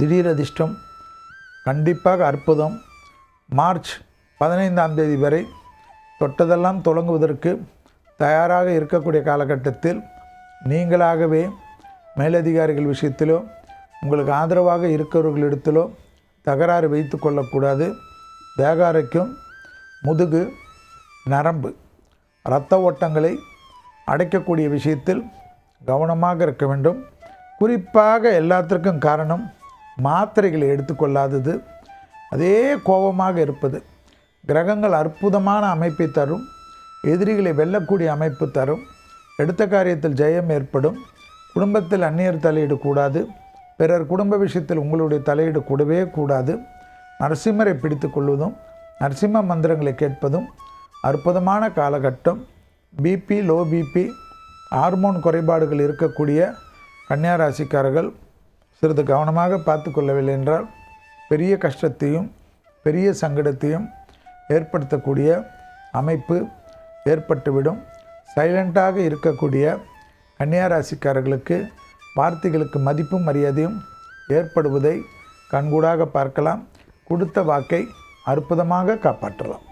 திடீர் அதிர்ஷ்டம் கண்டிப்பாக அற்புதம். மார்ச் பதினைந்தாம் தேதி வரை தொட்டதெல்லாம் தொடங்குவதற்கு தயாராக இருக்கக்கூடிய காலகட்டத்தில் நீங்களாகவே மேலதிகாரிகள் விஷயத்திலோ உங்களுக்கு ஆதரவாக இருக்கிறவர்களிடத்திலோ தகராறு வைத்து கொள்ளக்கூடாது. தேகாரைக்கும் முதுகு நரம்பு இரத்த ஓட்டங்களை அடைக்கக்கூடிய விஷயத்தில் கவனமாக இருக்க வேண்டும். குறிப்பாக எல்லாத்திற்கும் காரணம் மாத்திரைகளை எடுத்துக்கொள்ளாதது. அதே கோபமாக இருப்பது கிரகங்கள் அற்புதமான அமைப்பை தரும் எதிரிகளை வெல்லக்கூடிய அமைப்பு தரும் எடுத்த காரியத்தில் ஜெயம் ஏற்படும் குடும்பத்தில் அந்நியர் தலையீடு கூடாது பிறர் குடும்ப விஷயத்தில் உங்களுடைய தலையீடு கூடவே கூடாது. நரசிம்மரை பிடித்து கொள்வதும் நரசிம்ம மந்திரங்களை கேட்பதும் அற்புதமான காலகட்டம். பிபி லோ பிபி ஹார்மோன் குறைபாடுகள் இருக்கக்கூடிய கன்னியாராசிக்காரர்கள் சிறிது கவனமாக பார்த்து கொள்ளவில்லை என்றால் பெரிய கஷ்டத்தையும் பெரிய சங்கடத்தையும் ஏற்படுத்தக்கூடிய அமைப்பு ஏற்பட்டுவிடும். சைலண்ட்டாக இருக்கக்கூடிய கன்னியாராசிக்காரர்களுக்கு வார்த்தைகளுக்கு மதிப்பும் மரியாதையும் ஏற்படுவதை கண்கூடாக பார்க்கலாம். கொடுத்த வாக்கை அற்புதமாக காப்பாற்றலாம்.